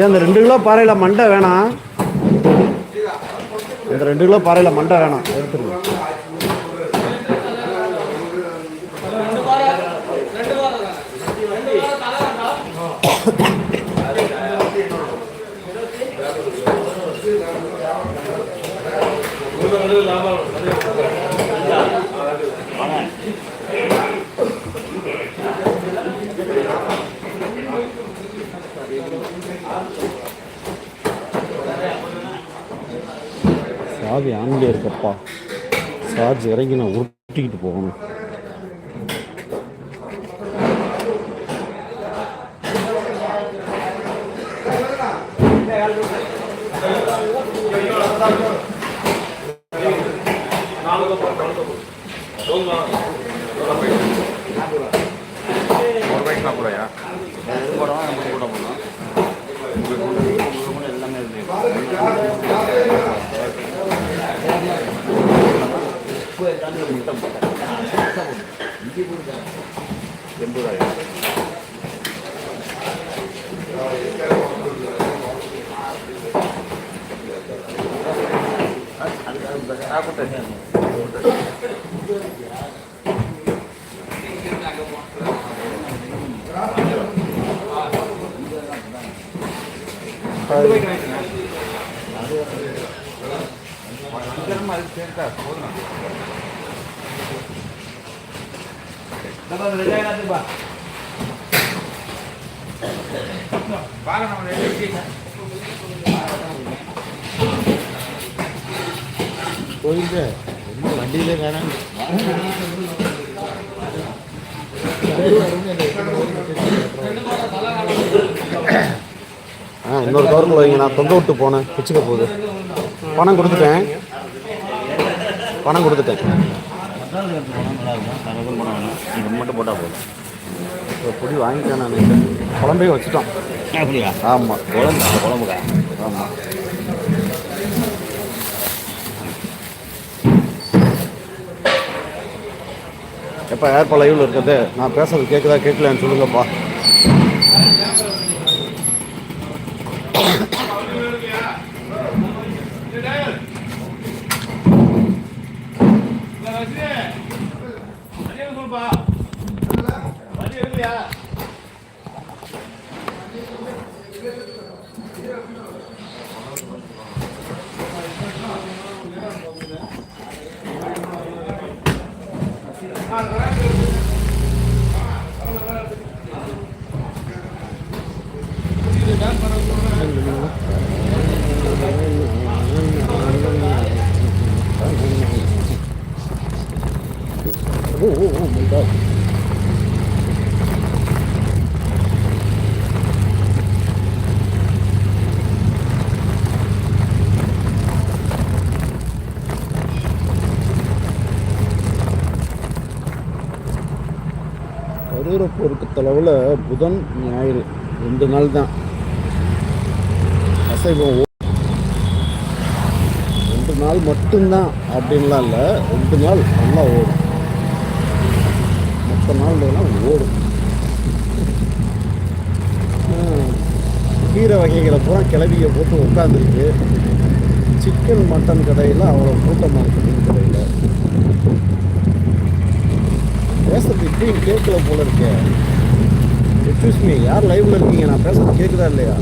ஏன் அந்த ரெண்டு கிலோ பாறையில் மண்டை வேணாம். இந்த ரெண்டு கிலோ பாறையில் மண்டை வேணாம். எடுத்துருங்க. சாவி ஆன்லே இருக்கப்பா சார்ஜ் இறங்கி நான் உருட்டிக்கிட்டு போகணும் ஒரு பைக்னா கூடயா ఎక్కువ దాన్ని ఇష్టం ఇష్టం ఇది కూడా ఎంపురాయి Thank you. எண்பதாயிரம் போயிட்டு என்ன வண்டியிலே வேணாம் ஆ இன்னொரு கவருக்குள்ள வைங்க நான் தொங்க விட்டு போனேன் பிச்சுக்க போகுது பணம் கொடுத்துட்டேன் பணம் கொடுத்துட்டேன். மட்டும் போட்டால் போதும் இப்போ பொடி வாங்கிட்டேன் நான். குழம்பே வச்சுட்டோம். அப்படியா? ஆமாம் குழம்பு குழம்புக்கா? ஆமாம் எப்போ ஏர்பா லைவில் இருக்கிறது? நான் பேசுறது கேட்குதா கேட்கலன்னு சொல்லுங்கப்பா. போகணும்பா வண்டி Oh, oh, oh my god. கரூரை பொறுத்தளவில் புதன் ஞாயிறு ரெண்டு நாள் தான் அசைவம் ரெண்டு நாள் மட்டும்தான் அப்படின்லாம் இல்லை ரெண்டு நாள் நல்லா ஓடும் மற்ற நாள்லாம் ஓடும். கீரை வகைகளை பூரா கிளவியை போட்டு உட்காந்துருக்கு சிக்கன் மட்டன் கடையில் அவ்வளோ கூட்டமாக இருக்குது கடையில். பேசுறது இப்படியும் கேட்கல போல இருக்கே. எக்ஸ்கூஸ் மீ யார் லைவில் இருக்கீங்க? நான் பேசுறது கேட்குதா இல்லையா?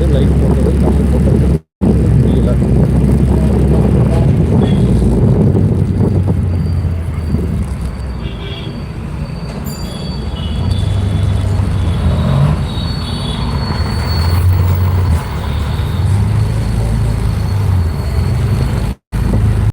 லைக் போட்டது கமெண்ட் போட்டது